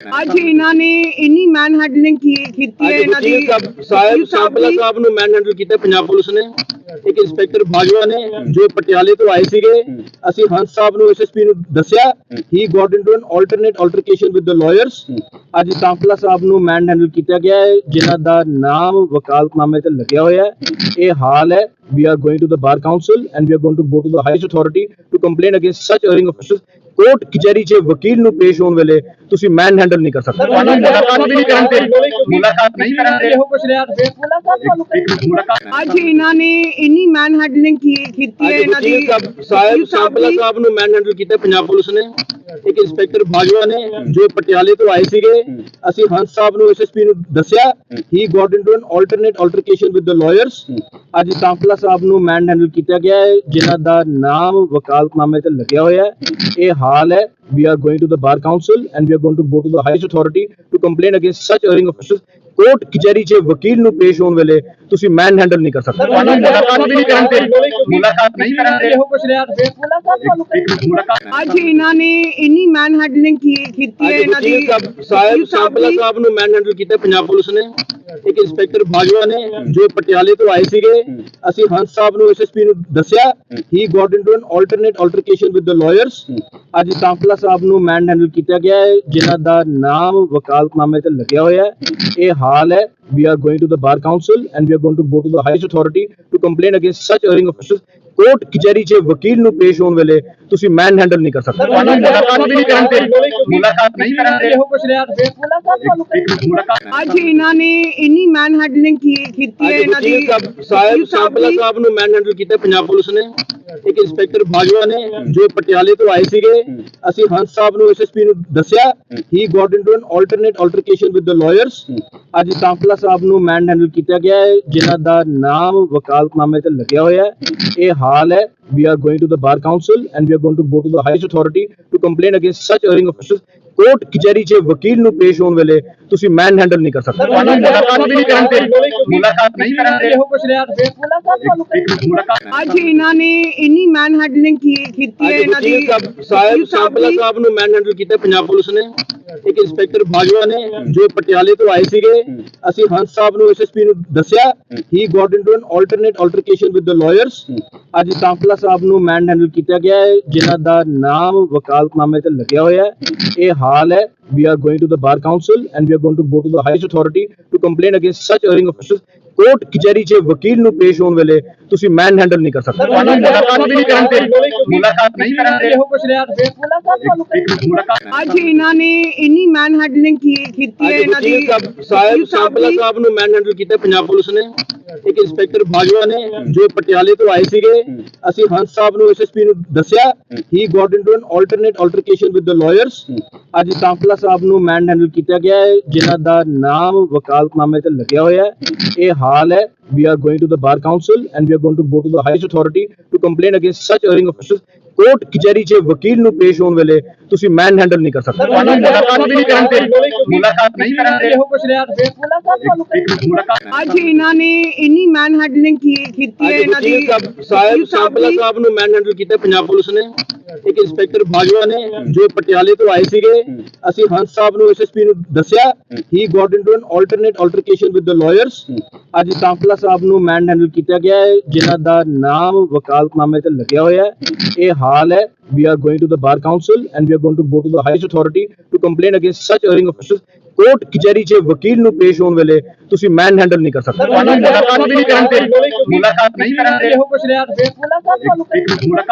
ਅੱਜ ਇਹਨਾਂ ਨੇ ਇੰਨੀ ਮੈਨ ਹੈਂਡਲਿੰਗ ਕੀਤੀ ਹੈ ਇਹਨਾਂ ਦੀ ਸਾਹਿਬ ਸਾਂਪਲਾ ਸਾਹਿਬ ਨੂੰ ਮੈਨ ਹੈਂਡਲ ਕੀਤਾ ਪੰਜਾਬ ਪੁਲਿਸ ਨੇ। ਇੱਕ ਇੰਸਪੈਕਟਰ ਬਾਜਵਾ ਨੇ ਜੋ ਪਟਿਆਲੇ ਤੋਂ ਆਏ ਸੀਗੇ। ਅਸੀਂ ਹੰਸ ਸਾਹਿਬ ਨੂੰ ਐਸਐਸਪੀ ਨੂੰ ਦੱਸਿਆ he got into an alternate altercation with the lawyers ਅੱਜ ਸਾਂਪਲਾ ਸਾਹਿਬ ਨੂੰ ਮੈਨ ਹੈਂਡਲ ਕੀਤਾ ਗਿਆ ਹੈ ਜਿਨ੍ਹਾਂ ਦਾ ਨਾਮ ਵਕਾਲਤਨਾਮੇ ਤੇ ਲੱਗਿਆ ਹੋਇਆ ਹੈ। ਇਹ ਹਾਲ ਹੈ we are going to the bar council and we are going to go to the highest authority to complain against such erring officials court ਕਚਹਿਰੀ 'ਚ ਵਕੀਲ ਨੂੰ ਪੇਸ਼ ਹੋਣ ਵੇਲੇ ਤੁਸੀਂ ਮੈਨ ਹੈਂਡਲ ਨਹੀਂ ਕਰ ਸਕਦੇ। ਤੁਹਾਨੂੰ ਮੁਲਾਕਾਤ ਵੀ ਨਹੀਂ ਕਰਨ ਦੇ। ਮੁਲਾਕਾਤ ਨਹੀਂ ਕਰਨ ਦੇ। ਇਹੋ ਕੁਛ ਰਿਹਾ। ਅੱਜ ਇਹਨਾਂ ਨੇ ਇੰਨੀ ਮੈਨ ਹੈਂਡਲਿੰਗ ਕੀ ਕੀਤੀ ਹੈ ਇਹਨਾਂ ਦੀ ਸਾਹਿਬ ਸਾਂਪਲਾ ਸਾਹਿਬ ਨੂੰ ਮੈਨ ਹੈਂਡਲ ਕੀਤਾ ਪੰਜਾਬ ਪੁਲਿਸ ਨੇ। ਇੱਕ ਇੰਸਪੈਕਟਰ ਬਾਜਵਾ ਨੇ ਜੋ ਪਟਿਆਲੇ ਤੋਂ ਆਏ ਸੀਗੇ। ਅਸੀਂ ਹੰਸ ਸਾਹਿਬ ਨੂੰ ਐਸਐਸਪੀ ਨੂੰ ਦੱਸਿਆ he got into an alternate altercation with the lawyers ਅੱਜ ਸਾਂਪਲਾ ਸਾਹਿਬ ਨੂੰ ਮੈਨ ਹੈਂਡਲ ਕੀਤਾ ਗਿਆ ਹੈ ਜਿਨ੍ਹਾਂ ਦਾ ਨਾਮ ਵਕਾਲਤਨਾਮੇ ਤੇ ਲੱਗਿਆ ਹੋਇਆ ਹੈ। ਇਹ ਹਾਲ ਹੈ we are going to the bar council and we are going to go to the highest authority to complain against such erring officials court ਕਚਹਿਰੀ 'ਚ ਵਕੀਲ ਨੂੰ ਪੇਸ਼ ਹੋਣ ਵੇਲੇ ਤੁਸੀਂ ਮੈਨ ਹੈਂਡਲ ਨਹੀਂ ਕਰ ਸਕਦੇ। ਤੁਹਾਨੂੰ ਮੁਲਾਕਾਤ ਵੀ ਨਹੀਂ ਕਰਨ ਦੇ। ਮੁਲਾਕਾਤ ਨਹੀਂ ਕਰਨ ਦੇ। ਇਹੋ ਕੁਛ ਰਿਹਾ। ਮੁਲਾਕਾਤ ਅੱਜ ਇਹਨਾਂ ਨੇ ਇੰਨੀ ਮੈਨ ਹੈਂਡਲਿੰਗ ਕੀਤੀ ਹੈ ਇਹਨਾਂ ਦੀ ਸਾਹਿਬ ਸਾਂਪਲਾ ਸਾਹਿਬ ਨੂੰ ਮੈਨ ਹੈਂਡਲ ਕੀਤਾ ਪੰਜਾਬ ਪੁਲਿਸ ਨੇ। ਇੱਕ ਇੰਸਪੈਕਟਰ ਬਾਜਵਾ ਨੇ ਜੋ ਪਟਿਆਲੇ ਤੋਂ ਆਏ ਸੀਗੇ। ਅਸੀਂ ਹੰਸ ਸਾਹਿਬ ਨੂੰ ਐਸਐਸਪੀ ਨੂੰ ਦੱਸਿਆ he got into an alternate altercation with the lawyers ਅੱਜ ਸਾਂਪਲਾ ਸਾਹਿਬ ਨੂੰ ਮੈਨ ਹੈਂਡਲ ਕੀਤਾ ਗਿਆ ਹੈ ਜਿਨ੍ਹਾਂ ਦਾ ਨਾਮ ਵਕਾਲਤਨਾਮੇ ਤੇ ਲੱਗਿਆ ਹੋਇਆ ਹੈ। ਇਹ ਹਾਲ ਹੈ। We are going to the bar council and we are going to go to the highest authority to complain against such erring officials court ਕਚਹਿਰੀ 'ਚ ਵਕੀਲ ਨੂੰ ਪੇਸ਼ ਹੋਣ ਵੇਲੇ ਤੁਸੀਂ ਮੈਨ ਹੈਂਡਲ ਨਹੀਂ ਕਰ ਸਕਦੇ। ਮੁਲਾਕਾਤ ਨਹੀਂ ਕਰਨ ਮੁਲਾਕਾਤ ਨਹੀਂ ਕਰਨ ਅੱਜ ਇਹਨਾਂ ਨੇ ਇੰਨੀ ਮੈਨ ਹੈਂਡਲਿੰਗ ਕੀਤੀ ਹੈ ਇਹਨਾਂ ਦੀ ਸਾਹਿਬ ਸਾਂਪਲਾ ਸਾਹਿਬ ਨੂੰ ਮੈਨ ਹੈਂਡਲ ਕੀਤਾ ਪੰਜਾਬ ਪੁਲਿਸ ਨੇ। ਇੱਕ ਇੰਸਪੈਕਟਰ ਬਾਜਵਾ ਨੇ ਜੋ ਪਟਿਆਲੇ ਤੋਂ ਆਏ ਸੀਗੇ। ਅਸੀਂ ਹੰਸ ਸਾਹਿਬ ਨੂੰ ਐਸਐਸਪੀ ਨੂੰ ਦੱਸਿਆ he got into an alternate altercation with the lawyers ਅੱਜ ਸਾਂਪਲਾ ਸਾਹਿਬ ਨੂੰ ਮੈਨ ਹੈਂਡਲ ਕੀਤਾ ਗਿਆ ਹੈ ਜਿਨ੍ਹਾਂ ਦਾ ਨਾਮ ਵਕਾਲਤਨਾਮੇ ਤੇ ਲੱਗਿਆ ਹੋਇਆ ਹੈ। ਇਹ ਹਾਲ ਹੈ we are going to the bar council and we are going to go to the highest authority to complain against such erring officials court ਕਚਹਿਰੀ 'ਚ ਵਕੀਲ ਨੂੰ ਪੇਸ਼ ਹੋਣ ਵੇਲੇ ਤੁਸੀਂ ਮੈਨ ਹੈਂਡਲ ਨਹੀਂ ਕਰ ਸਕਦੇ। ਤੁਹਾਨੂੰ ਮੁਲਾਕਾਤ ਵੀ ਨਹੀਂ ਕਰਨ ਦੇ ਮੁਲਾਕਾਤ ਨਹੀਂ ਕਰਨ ਦੇ ਇਹੋ ਕੁਛ ਰਿਹਾ। ਮੁਲਾਕਾਤ ਅੱਜ ਇਹਨਾਂ ਨੇ ਇੰਨੀ ਮੈਨ ਹੈਂਡਲਿੰਗ ਕੀਤੀ ਹੈ ਇਹਨਾਂ ਦੀ ਸਾਹਿਬ ਸਾਂਪਲਾ ਸਾਹਿਬ ਨੂੰ ਮੈਨ ਹੈਂਡਲ ਕੀਤਾ ਪੰਜਾਬ ਪੁਲਿਸ ਨੇ। ਇੱਕ ਇੰਸਪੈਕਟਰ ਬਾਜਵਾ ਨੇ ਜੋ ਪਟਿਆਲੇ ਤੋਂ ਆਏ ਸੀਗੇ। ਅਸੀਂ ਹੰਸ ਸਾਹਿਬ ਨੂੰ ਐਸਐਸਪੀ ਨੂੰ ਦੱਸਿਆ he got into an alternate altercation with the lawyers ਅੱਜ ਸਾਂਪਲਾ ਸਾਹਿਬ ਨੂੰ ਮੈਨ ਹੈਂਡਲ ਕੀਤਾ ਗਿਆ ਹੈ ਜਿਨ੍ਹਾਂ ਦਾ ਨਾਮ ਵਕਾਲਤਨਾਮੇ ਤੇ ਲੱਗਿਆ ਹੋਇਆ ਹੈ। ਇਹ ਹਾਲ ਹੈ। We are going to the bar council and we are going to go to the highest authority to complain against such erring officials court ਕਚਹਿਰੀ 'ਚ ਵਕੀਲ ਨੂੰ ਪੇਸ਼ ਹੋਣ ਵੇਲੇ ਤੁਸੀਂ ਮੈਨ ਹੈਂਡਲ ਨਹੀਂ ਕਰ ਸਕਦੇ। ਤੁਹਾਨੂੰ ਮੁਲਾਕਾਤ ਵੀ ਨਹੀਂ ਕਰਨ ਦੇ। ਮੁਲਾਕਾਤ ਨਹੀਂ ਕਰਨ ਦੇ। ਇਹੋ ਕੁਛ ਰਿਹਾ। ਮੁਲਾਕਾਤ ਅੱਜ ਇਹਨਾਂ ਨੇ ਇੰਨੀ ਮੈਨ ਹੈਂਡਲਿੰਗ ਕੀ ਕੀਤੀ ਹੈ ਇਹਨਾਂ ਦੀ ਸਾਹਿਬ ਸਾਂਪਲਾ ਸਾਹਿਬ ਨੂੰ ਮੈਨ ਹੈਂਡਲ ਕੀਤਾ ਪੰਜਾਬ ਪੁਲਿਸ ਨੇ। ਇੱਕ ਇੰਸਪੈਕਟਰ ਬਾਜਵਾ ਨੇ ਜੋ ਪਟਿਆਲੇ ਤੋਂ ਆਏ ਸੀਗੇ। ਅਸੀਂ ਹੰਸ ਸਾਹਿਬ ਨੂੰ ਐਸਐਸਪੀ ਨੂੰ ਦੱਸਿਆ he got into an alternate altercation with the lawyers ਅੱਜ ਸਾਂਪਲਾ ਸਾਹਿਬ ਨੂੰ ਮੈਨ ਹੈਂਡਲ ਕੀਤਾ ਗਿਆ ਹੈ ਜਿਨ੍ਹਾਂ ਦਾ ਨਾਮ ਵਕਾਲਤਨਾਮੇ ਤੇ ਲੱਗਿਆ ਹੋਇਆ ਹੈ। ਇਹ ਹਾਲ ਹੈ we are going to the bar council and we are going to go to the highest authority to complain against such erring officials court ਕਚਹਿਰੀ 'ਚ ਵਕੀਲ ਨੂੰ ਪੇਸ਼ ਹੋਣ ਵੇਲੇ ਤੁਸੀਂ ਮੈਨ ਹੈਂਡਲ ਨਹੀਂ ਕਰ ਸਕਦੇ। ਤੁਹਾਨੂੰ ਮੁਲਾਕਾਤ ਵੀ ਨਹੀਂ ਕਰਨ ਦੇ। ਮੁਲਾਕਾਤ ਨਹੀਂ ਕਰਨ ਦੇ। ਇਹੋ ਕੁਛ ਰਿਹਾ। ਮੁਲਾਕਾਤ ਅੱਜ ਇਹਨਾਂ ਨੇ ਇੰਨੀ ਮੈਨ ਹੈਂਡਲਿੰਗ ਕੀਤੀ ਹੈ ਇਹਨਾਂ ਦੀ ਸਾਹਿਬ ਸਾਂਪਲਾ ਸਾਹਿਬ ਨੂੰ ਮੈਨ ਹੈਂਡਲ ਕੀਤਾ ਪੰਜਾਬ ਪੁਲਿਸ ਨੇ। ਇੱਕ ਇੰਸਪੈਕਟਰ ਬਾਜਵਾ ਨੇ ਜੋ ਪਟਿਆਲੇ ਤੋਂ ਆਏ ਸੀਗੇ। ਅਸੀਂ ਹੰਸ ਸਾਹਿਬ ਨੂੰ ਐਸਐਸਪੀ ਨੂੰ ਦੱਸਿਆ ਹੀ got into an alternate altercation with the lawyers ਅੱਜ ਸਾਂਪਲਾ ਸਾਹਿਬ ਨੂੰ ਮੈਨ ਹੈਂਡਲ ਕੀਤਾ ਗਿਆ ਹੈ ਜਿਨ੍ਹਾਂ ਦਾ ਨਾਮ ਵਕਾਲਤਨਾਮੇ ਤੇ ਲੱਗਿਆ ਹੋਇਆ ਹੈ। ਇਹ ਹਾਲ ਹੈ। We are going to the bar council and we are going to go to the highest authority to complain against such erring officials court ਕਚਹਿਰੀ 'ਚ ਵਕੀਲ ਨੂੰ ਪੇਸ਼ ਹੋਣ ਵੇਲੇ ਤੁਸੀਂ ਮੈਨ ਹੈਂਡਲ ਨਹੀਂ ਕਰ ਸਕਦੇ ਤੁਹਾਨੂੰ ਮੁਲਾਕਾਤ ਨਹੀਂ ਕਰਨ ਦੇ ਮੁਲਾਕਾਤ ਨਹੀਂ ਕਰਨ ਦੇ ਇਹੋ ਕੁਛ ਰਿਹਾ ਮੁਲਾਕਾਤ